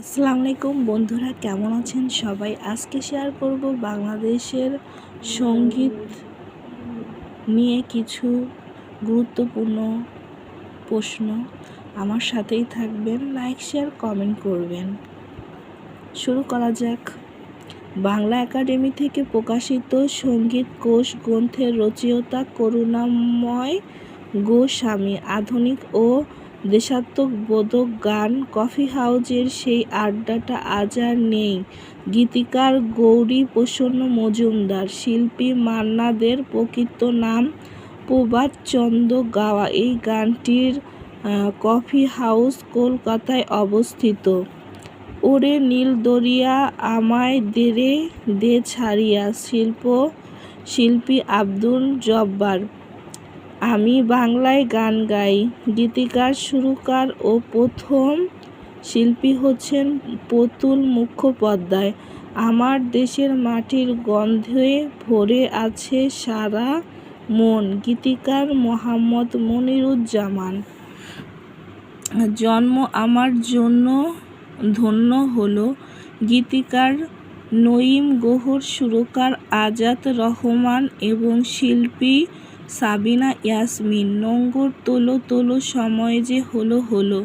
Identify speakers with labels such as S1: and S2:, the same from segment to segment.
S1: আসসালামু আলাইকুম বন্ধুরা, কেমন আছেন সবাই? আজকে শেয়ার করব বাংলাদেশের সংগীত নিয়ে কিছু গুরুত্বপূর্ণ প্রশ্ন। আমার সাথেই থাকবেন লাইক শেয়ার কমেন্ট করবেন। শুরু করা যাক। বাংলা একাডেমি থেকে প্রকাশিত সংগীত, কোষ, গ্রন্থের রচয়িতা করুণাময় গোস্বামী, আধুনিক ও দেশাত্মবোধক গান কফি হাউজের সেই আড্ডাটা আজ আর নেই। গীতিকার গৌরী প্রসন্ন মজুমদার, শিল্পী মান্নাদের প্রকৃত নাম প্রভাত চন্দ্র গাওয়া। এই গানটির কফি হাউস কলকাতায় অবস্থিত। ওরে নীল দরিয়া, আমায় দেরে দে ছাড়িয়া। শিল্প, শিল্পী আব্দুল জব্বার আমি বাংলায় গান গাই। গীতিকার, সুরকার ও প্রথম শিল্পী হচ্ছেন প্রতুল মুখোপাধ্যায়। আমার দেশের মাটির গন্ধে ভরে আছে সারা মন। গীতিকার মোহাম্মদ মনিরুজ্জামান। জন্ম আমার জন্য ধন্য হলো। গীতিকার নঈম গোহর, সুরকার আজাদ রহমান এবং শিল্পী সাবিনা ইয়াসমিন, নোঙ্গর তোলো তোলো সময় যে হলো হলো।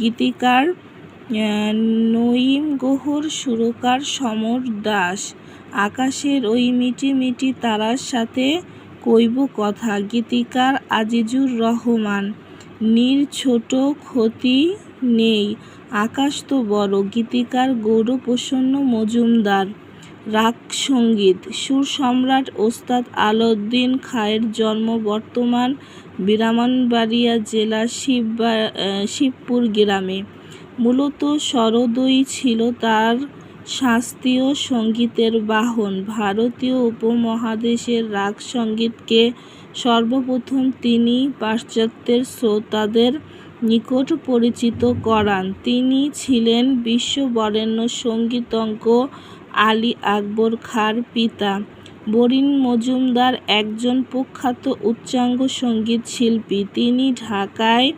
S1: গীতিকার নঈম গোহর, সুরকার সমর দাস। আকাশের ওই মিটি মিটি তারার সাথে কইব কথা। গীতিকার আজিজুর রহমান, নীর ছোট ক্ষতি নেই, আকাশ তো বড়। গীতিকার গৌরপ্রসন্ন মজুমদার। রাগ সংগীত সুর সম্রাট ওস্তাদ আলাউদ্দিন খায়ের জন্ম বর্তমান বিরামনবাড়িয়া জেলার শিববা শিবপুর গ্রামে। মূলত শরদই ছিল তার শাস্ত্রীয় সঙ্গীতের বাহন। ভারতীয় উপমহাদেশের রাগ সঙ্গীতকে সর্বপ্রথম তিনি পাশ্চাত্যের শ্রোতাদের নিকট পরিচিত করান। তিনি ছিলেন বিশ্ববরেণ্য সঙ্গীতজ্ঞ আলী আকবর খাঁর পিতা। বরিন মজুমদার একজন প্রখ্যাত উচ্চাঙ্গ সংগীত শিল্পী। তিনি ঢাকায়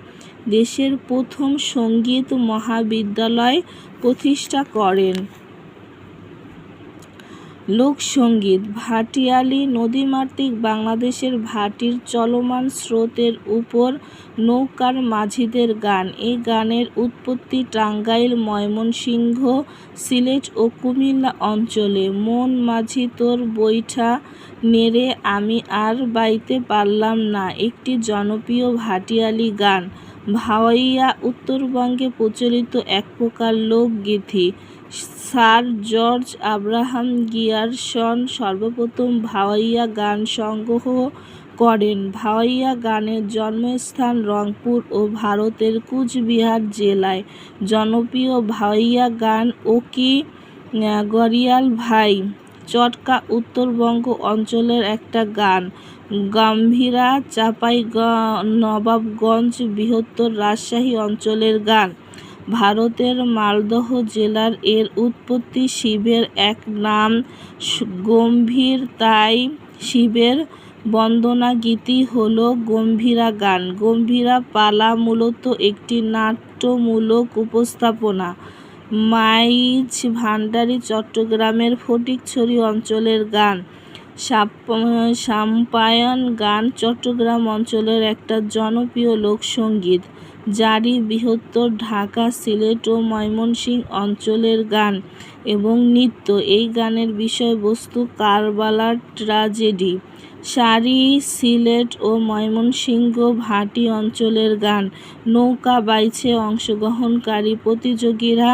S1: দেশের প্রথম সংগীত মহাবিদ্যালয় প্রতিষ্ঠা করেন। লোকসঙ্গীত ভাটিয়ালি নদীমাতৃক বাংলাদেশের ভাটির চলমান স্রোতের উপর নৌকার মাঝিদের গান। এই গানের উৎপত্তি টাঙ্গাইল, ময়মনসিংহ, সিলেট ও কুমিল্লা অঞ্চলে। মন মাঝি তোর বৈঠা নেড়ে আমি আর বাইতে পারলাম না। একটি জনপ্রিয় ভাটিয়ালি গান, ভাওয়াইয়া উত্তরবঙ্গে প্রচলিত এক প্রকার লোকগীতি। স্যার জর্জ আব্রাহাম গিয়ারসন সর্বপ্রথম ভাওয়াইয়া গান সংগ্রহ করেন। ভাওয়াইয়া গানের জন্মস্থান রংপুর ও ভারতের কুচবিহার জেলায়। জনপ্রিয় ভাওয়াইয়া গান ওকি গরিয়াল ভাই, চটকা উত্তরবঙ্গ অঞ্চলের একটা গান। গম্ভীরা চাপাই নবাবগঞ্জ বৃহত্তর রাজশাহী অঞ্চলের গান। ভারতের মালদহ জেলার এর উৎপত্তি শিবের এক নাম গম্ভীর, তাই শিবের বন্দনা গীতি হল গম্ভীরা গান। গম্ভীরা পালা মূলত একটি নাট্যমূলক উপস্থাপনা। মাইজ ভান্ডারী চট্টগ্রামের ফটিকছড়ি অঞ্চলের গান। সাম্পায়ন গান চট্টগ্রাম অঞ্চলের একটা জনপ্রিয় লোকসঙ্গীত জারি বৃহত্তর ঢাকা, সিলেট ও ময়মনসিংহ অঞ্চলের গান এবং নৃত্য। এই গানের বিষয়বস্তু কারবালার ট্রাজেডি। সারি, সিলেট ও ময়মনসিংহ ভাটি অঞ্চলের গান। নৌকা বাইছে অংশগ্রহণকারী প্রতিযোগীরা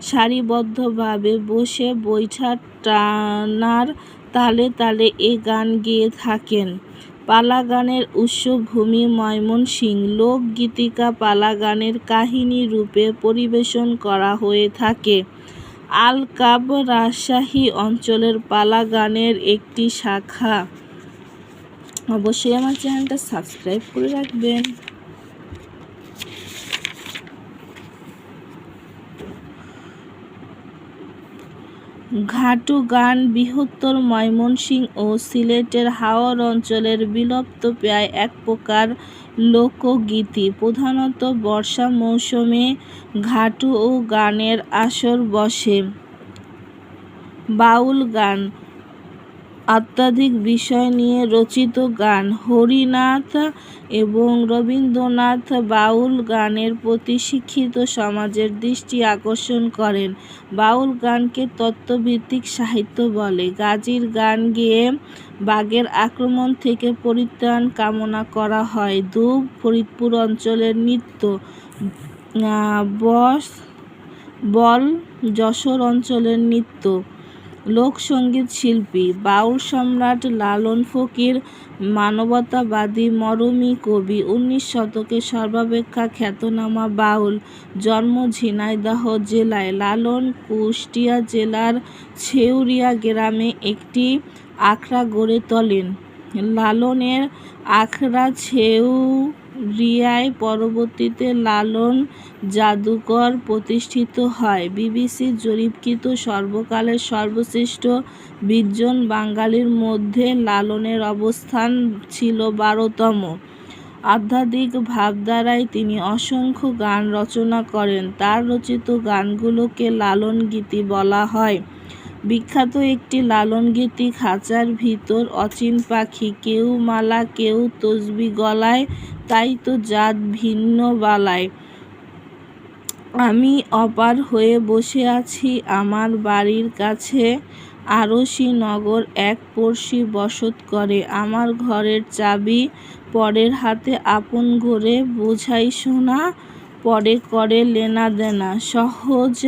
S1: সারিবদ্ধভাবে বসে বৈঠা টানার তালে তালে এ গান গেয়ে থাকেন। পালা গানের উৎসভূমি ময়মনসিংহ লোকগীতিকা পালা গানের কাহিনী রূপে পরিবেশন করা হয়ে থাকে। আলকাব রাজশাহী অঞ্চলের পালা গানের একটি শাখা। অবশ্যই আমার চ্যানেলটা সাবস্ক্রাইব করে রাখবেন। ঘাটু গান, বৃহত্তর ময়মনসিং ও সিলেটের হাওর অঞ্চলের বিলুপ্ত প্রায় এক প্রকার লোকগীতি। প্রধানত বর্ষা মৌসুমে ঘাটু ও গানের আসর বসে। বাউল গান আধ্যাত্মিক বিষয় নিয়ে রচিত গান। হরিনাথ এবং রবীন্দ্রনাথ বাউল গানের প্রতি শিক্ষিত সমাজের দৃষ্টি আকর্ষণ করেন। বাউল গানকে তত্ত্বভিত্তিক সাহিত্য বলে। গাজীর গান গেয়ে বাঘের আক্রমণ থেকে পরিত্রাণ কামনা করা হয়। ধূপ ফরিদপুর অঞ্চলের নৃত্য বস, বল, যশোর অঞ্চলের নৃত্য। লোকসঙ্গীত শিল্পী, বাউল সম্রাট লালন ফকির, মানবতাবাদী মরমী কবি, উনিশ শতকে সর্বাপেক্ষা খ্যাতনামা বাউল, জন্ম ঝিনাইদহ জেলায়, লালন কুষ্টিয়া জেলার ছেউরিয়া গ্রামে একটি আখড়া গড়ে তোলেন। লালনের আখড়া ছেউরিয়ায় পরবর্তীতে লালন জাদুকর প্রতিষ্ঠিত হয়। বিবিসির জরিপকৃত সর্বকালের সর্বশ্রেষ্ঠ বিশজন বাঙালির মধ্যে লালনের অবস্থান ছিল বারোতম। আধ্যাত্মিক ভাবধারায় তিনি অসংখ্য গান রচনা করেন। তার রচিত গানগুলোকে লালন গীতি বলা হয়। বিখ্যাত একটি লালন গীতি খাঁচার ভিতর অচিন পাখি, কেউ মালা, কেউ তসবি গলায়, তাই তো জাত ভিন্ন বালায়। আমি অপার হয়ে বসে আছি আমার বাড়ির কাছে। আরশি নগর এক পড়শি বসত করে। আমার ঘরের চাবি পরের হাতে আপন ঘরে, বোঝাই শোনা পরে করে লেনা দেনা। সহজ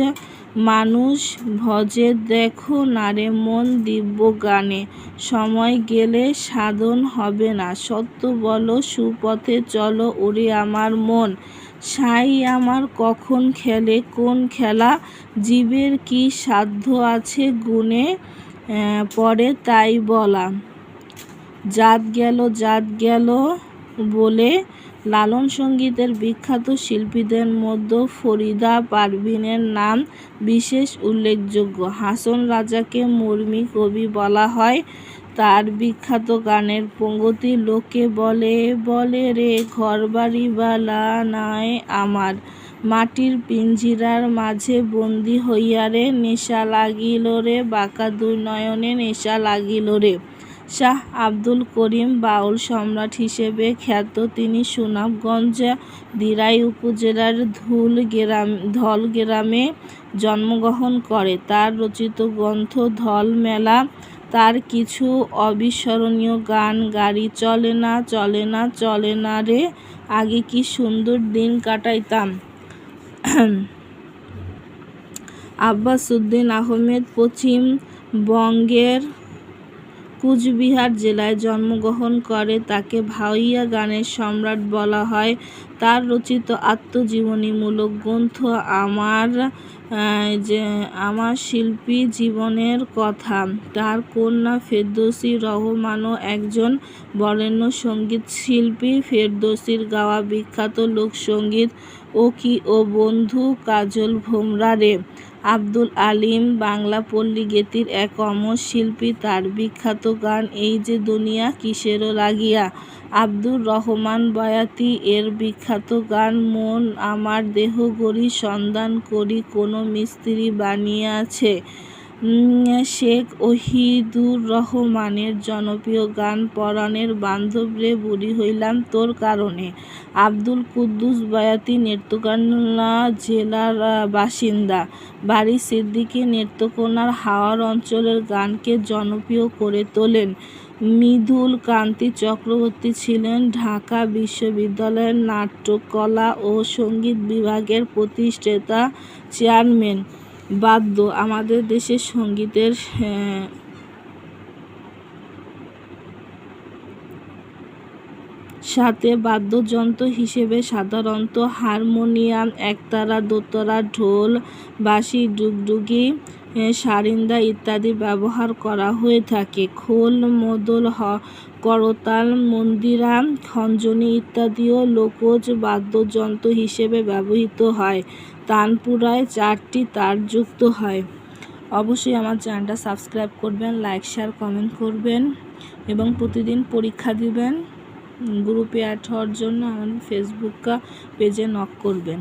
S1: মানুষ ভজে, দেখো নারে মন দিব্য গানে, সময় গেলে সাধন হবে না। সত্য বলো, সুপথে চলো ওরে আমার মন। সাই আমার কখন খেলে, কোন খেলা? জীবের কি সাধ্য আছে গুণে? পরে তাই বলা। জাত গেল জাত গেল বলে লালন সঙ্গীতের বিখ্যাত শিল্পীদের মধ্যে ফরিদা পারভিনের নাম বিশেষ উল্লেখযোগ্য। হাসন রাজাকে মর্মী কবি বলা হয়। তার বিখ্যাত গানের পঙ্গতি লোকে বলে বলে রে, ঘরবাড়ি বালা নাই আমার। মাটির পিঞ্জিরার মাঝে বন্দি হইয়া রে, নেশা লাগিল রে, বাঁকা দুই নয়নে নেশা লাগিল রে। শাহ আব্দুল করিম বাউল সম্রাট হিসেবে খ্যাত। তিনি সুনামগঞ্জ দিরাই উপজেলার ধুল গ্রাম, ধল গ্রামে জন্মগ্রহণ করে। তার রচিত গ্রন্থ ধল মেলা। তার কিছু অবিস্মরণীয় গান, গাড়ি চলে না চলে না চলে না রে, আগে কি সুন্দর দিন কাটাইতাম। আব্বাস উদ্দিন আহমেদ পশ্চিমবঙ্গের কুচবিহার জেলায় জন্মগ্রহণ করে, তাকে ভাওয়াইয়া গানের সম্রাট বলা হয়। তার রচিত আত্মজীবনীমূলক গ্রন্থ আমার যে, আমার শিল্পী জীবনের কথা। তার কন্যা ফেরদৌসী রহমানও একজন বরেণ্য সংগীত শিল্পী। ফেরদৌসির গাওয়া বিখ্যাত লোকসঙ্গীত ও কি ও বন্ধু কাজল ভোমরা রে আব্দুল আলিম বাংলা পল্লী গীতির এক অমর শিল্পী তার বিখ্যাত গান, এই যে দুনিয়া কিসেরও লাগিয়া আব্দুর রহমান বয়াতি এর বিখ্যাত গান, মন আমার দেহ গড়ি সন্ধান করি, কোনো মিস্ত্রি বানিয়েছে শেখ ওহিদুর রহমানের জনপ্রিয় গান পরাণের বান্ধব রে বুড়ি হইলাম তোর কারণে। আব্দুল কুদ্দুস বয়াতি নেত্রকোনা জেলার বাসিন্দা। বাড়ি সিদ্দিকী নেত্রকোনার হাওয়ার অঞ্চলের গানকে জনপ্রিয় করে তোলেন। মৃদুল কান্তি চক্রবর্তী ছিলেন ঢাকা বিশ্ববিদ্যালয়ের নাট্যকলা ও সংগীত বিভাগের প্রতিষ্ঠাতা চেয়ারম্যান। বাদ্য আমাদের দেশের সঙ্গীতের সাথে বাদ্যযন্ত্র হিসেবে সাধারণত হারমোনিয়াম, একতারা, দোতারা, ঢোল, বাঁশি, ডুগডুগি সারিন্দা ইত্যাদি ব্যবহার করা হয়ে থাকে। খোল, মদল করতাল, মন্দিরা, খঞ্জনি ইত্যাদিও লোকজ বাদ্যযন্ত্র হিসেবে ব্যবহৃত হয়। তানপুরায় চারটি তার যুক্ত হয়। অবশ্যই আমার চ্যানেলটা সাবস্ক্রাইব করবেন, লাইক, শেয়ার, কমেন্ট করবেন এবং প্রতিদিন পরীক্ষা দিবেন। গ্রুপে অ্যাড হওয়ার জন্য আমার ফেসবুক পেজে নক করবেন।